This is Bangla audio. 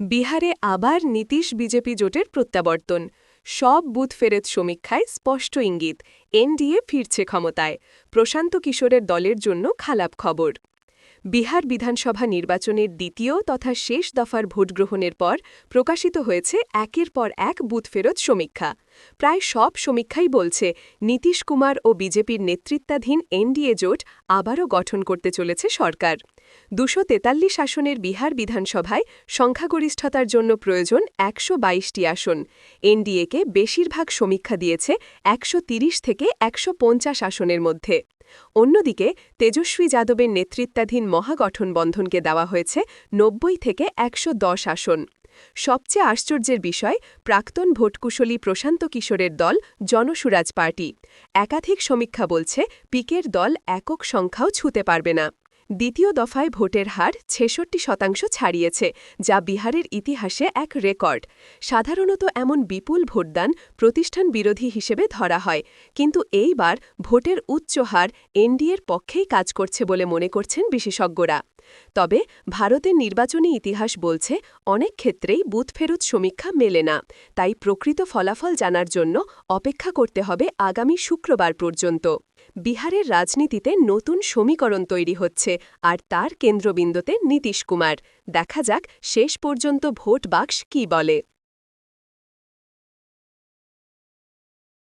বিহারে আবার নীতিশ বিজেপি জোটের প্রত্যাবর্তন। সব বুথ ফেরত সমীক্ষায় স্পষ্ট ইঙ্গিত, এনডিএ ফিরছে ক্ষমতায়। প্রশান্ত কিশোরের দলের জন্য খালাপ খবর। বিহার বিধানসভা নির্বাচনের দ্বিতীয় তথা শেষ দফার ভোটগ্রহণের পর প্রকাশিত হয়েছে একের পর এক বুথ ফেরত সমীক্ষা। প্রায় সব সমীক্ষাই বলছে, নীতিশ কুমার ও বিজেপির নেতৃত্বাধীন এনডিএ জোট আবারও গঠন করতে চলেছে সরকার। দুশো তেতাল্লিশ আসনের বিহার বিধানসভায় সংখ্যাগরিষ্ঠতার জন্য প্রয়োজন একশো বাইশটি আসন। এনডিএকে বেশিরভাগ সমীক্ষা দিয়েছে একশো থেকে একশো পঞ্চাশ আসনের মধ্যে। অন্যদিকে, তেজস্বী যাদবের নেতৃত্বাধীন মহাগঠন বন্ধনকে দেওয়া হয়েছে নব্বই থেকে একশো দশ আসন। সবচেয়ে আশ্চর্যের বিষয়, প্রাক্তন ভোটকুশলী প্রশান্ত কিশোরের দল জনসুরাজ পার্টি। একাধিক সমীক্ষা বলছে, পিকের দল একক সংখ্যাও ছুঁতে পারবে না। দ্বিতীয় দফায় ভোটের হার ছেষট্টি শতাংশ ছাড়িয়েছে, যা বিহারের ইতিহাসে এক রেকর্ড। সাধারণত এমন বিপুল ভোটদান প্রতিষ্ঠান বিরোধী হিসেবে ধরা হয়, কিন্তু এইবার ভোটের উচ্চ হার এনডিএর পক্ষেই কাজ করছে বলে মনে করছেন বিশেষজ্ঞরা। তবে ভারতের নির্বাচনী ইতিহাস বলছে, অনেক ক্ষেত্রেই বুথ ফেরত সমীক্ষা মেলে না, তাই প্রকৃত ফলাফল জানার জন্য অপেক্ষা করতে হবে আগামী শুক্রবার পর্যন্ত। বিহারের রাজনীতিতে নতুন সমীকরণ তৈরি হচ্ছে, আর তার কেন্দ্রবিন্দুতে নীতিশ কুমার। দেখা যাক শেষ পর্যন্ত ভোট বাক্স কী বলে।